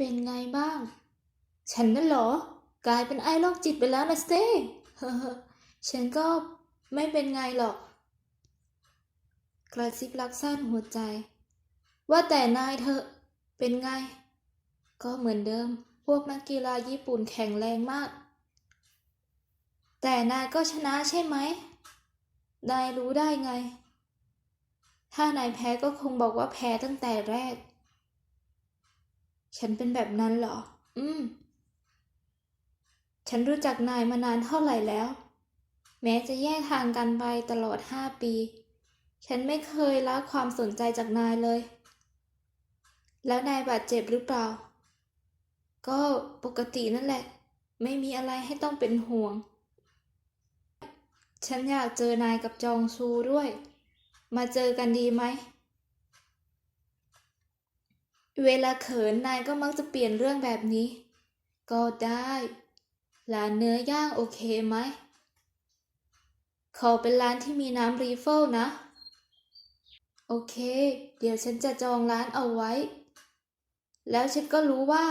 เป็นไงบ้าง ฉันนั่นเหรอ กลายเป็นไอ้โรคจิตไปแล้วนะเซ่เฮ้อฉันก็ไม่เป็นไงหรอก กระซิบรักซ่านหัวใจ ว่าแต่นายเธอเป็นไง ก็เหมือนเดิม พวกนักกีฬาญี่ปุ่นแข็งแรงมาก แต่นายก็ชนะใช่ไหม นายรู้ได้ไง ถ้านายแพ้ก็คงบอกว่าแพ้ตั้งแต่แรก ฉันเป็นแบบนั้นเหรอ อืม ฉันรู้จักนายมานานเท่าไหร่แล้ว แม้จะแยกทางกันไปตลอดห้าปี ฉันไม่เคยละความสนใจจากนายเลย แล้วนายบาดเจ็บหรือเปล่า ก็ปกตินั่นแหละ ไม่มีอะไรให้ต้องเป็นห่วง ฉันอยากเจอนายกับจองซูด้วย มาเจอกันดีไหม เวลาเขินนายก็มักจะเปลี่ยนเรื่องแบบนี้ ก็ได้ร้านเนื้อย่างโอเคไหม ขอเป็นร้านที่มีน้ำรีเฟลนะ โอเค เดี๋ยวฉันจะจองร้านเอาไว้ แล้วฉันก็รู้ว่า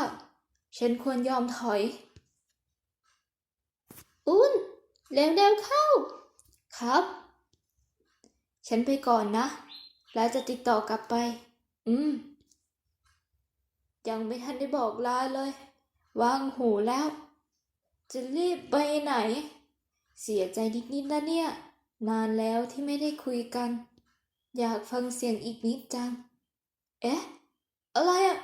ฉันควรยอมถอย อุ้นเร็วๆเข้า ครับ ฉันไปก่อนนะ แล้วจะติดต่อกลับไป อืม ยังไม่ทันได้บอกลาเลย วางหูแล้ว จะรีบไปไหน เสียใจนิดๆนะเนี่ย นานแล้วที่ไม่ได้คุยกัน อยากฟังเสียงอีกนิดจัง เอ๊ะ อะไรอะ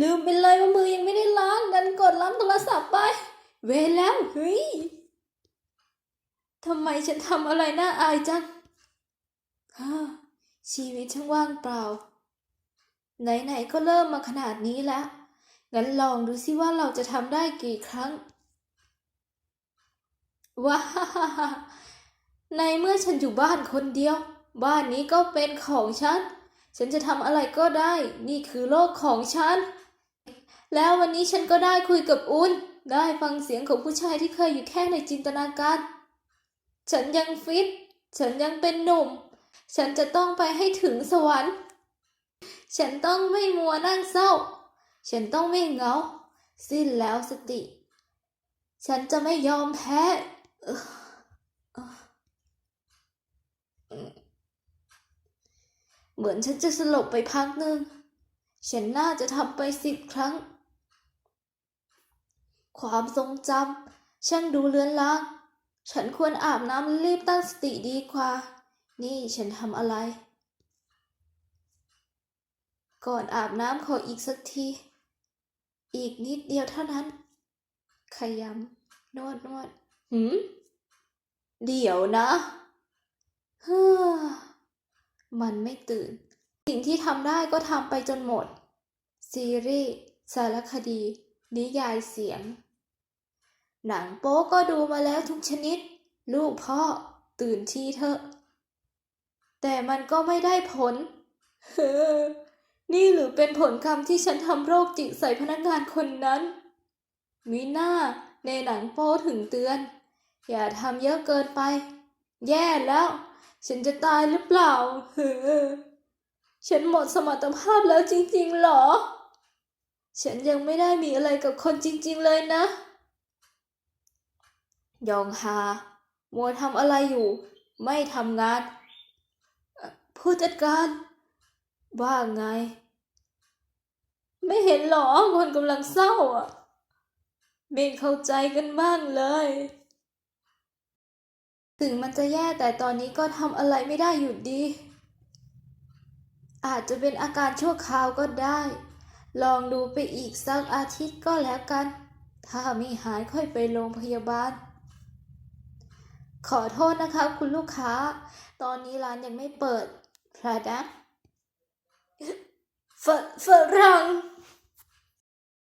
ลืมไปเลยว่ามือยังไม่ได้ล้างดันกดล้ำโทรศัพท์ไป เวแล้วเฮ้ยทำไมฉันทำอะไรน่าอายจังฮ่าชีวิตช่างว่างเปล่า ไหนๆก็เริ่มมาขนาดนี้แล้วงั้นลองดูสิว่าเราจะทำได้กี่ครั้ง ว้าในเมื่อฉันอยู่บ้านคนเดียว บ้านนี้ก็เป็นของฉัน ฉันจะทำอะไรก็ได้ นี่คือโลกของฉัน แล้ววันนี้ฉันก็ได้คุยกับอุนได้ฟังเสียงของผู้ชายที่เคยอยู่แค่ในจินตนาการ ฉันยังฟิต ฉันยังเป็นหนุ่ม ฉันจะต้องไปให้ถึงสวรรค์ ฉันต้องไม่มัวนั่งเศร้า ฉันต้องไม่เหงา สิ้นแล้วสติ ฉันจะไม่ยอมแพ้เหมือนฉันจะสลบไปพักหนึ่ง ฉันน่าจะทำไปสิบครั้ง ความทรงจำช่างดูเลือนลาง ฉันควรอาบน้ำรีบตั้งสติดีกว่า นี่ฉันทำอะไร ก่อนอาบน้ำขออีกสักที อีกนิดเดียวเท่านั้น ขยำนวดนวดหืมเดี๋ยวนะเฮ้อมันไม่ตื่น สิ่งที่ทำได้ก็ทำไปจนหมด ซีรีส์สารคดี นิยายเสียง หนังโป๊ก็ดูมาแล้วทุกชนิด ลูกพ่อตื่นทีเถอะ แต่มันก็ไม่ได้ผลเฮ้อ นี่หรือเป็นผลกรรมที่ฉันทำโรคจิตใส่พนักงานคนนั้นมิน่าในหนังโป้ถึงเตือน อย่าทำเยอะเกินไป แย่แล้ว ฉันจะตายหรือเปล่าเฮ้อฉันหมดสมรรถภาพแล้วจริงๆหรอ ฉันยังไม่ได้มีอะไรกับคนจริงๆเลยนะ ยองฮามัวทำอะไรอยู่ ไม่ทำงาน ผู้จัดการ ว่าไง ไม่เห็นหรอคนกำลังเศร้าอะไม่เข้าใจกันบ้างเลย ถึงมันจะแย่แต่ตอนนี้ก็ทำอะไรไม่ได้อยู่ดี อาจจะเป็นอาการชั่วคราวก็ได้ ลองดูไปอีกสักอาทิตย์ก็แล้วกัน ถ้าไม่หายค่อยไปโรงพยาบาล ขอโทษนะคะคุณลูกค้า ตอนนี้ร้านยังไม่เปิดพระดัก ฝฝรั่ง